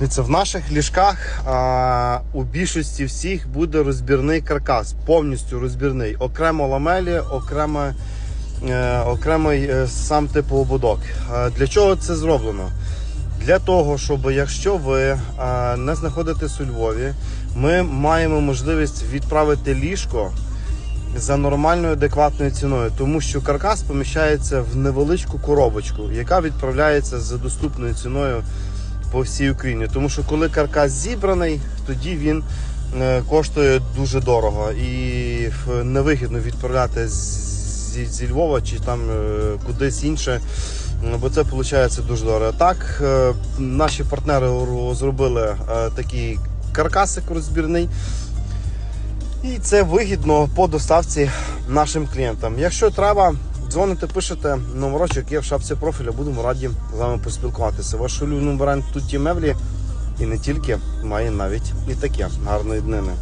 Дивіться, в наших ліжках а, у більшості всіх буде розбірний каркас, повністю розбірний. Окремо ламелі, окремо, е, окремий е, сам типу ободок. Е, для чого це зроблено? Для того, щоб якщо ви е, не знаходитесь у Львові, ми маємо можливість відправити ліжко за нормальною адекватною ціною, тому що каркас поміщається в невеличку коробочку, яка відправляється за доступною ціною по всій Україні. Тому що коли каркас зібраний, тоді він е, коштує дуже дорого і невигідно відправляти зі, зі Львова чи там е, кудись інше. Бо це виходить дуже дорого. Так, е, наші партнери зробили такий каркасик розбірний. І це вигідно по доставці нашим клієнтам. Якщо треба, дзвоните, пишете, номерочок є в шапці профіля, будемо раді з вами поспілкуватися. Ваш улюблений бренд тут ті меблі і не тільки, має навіть і таке гарної днини.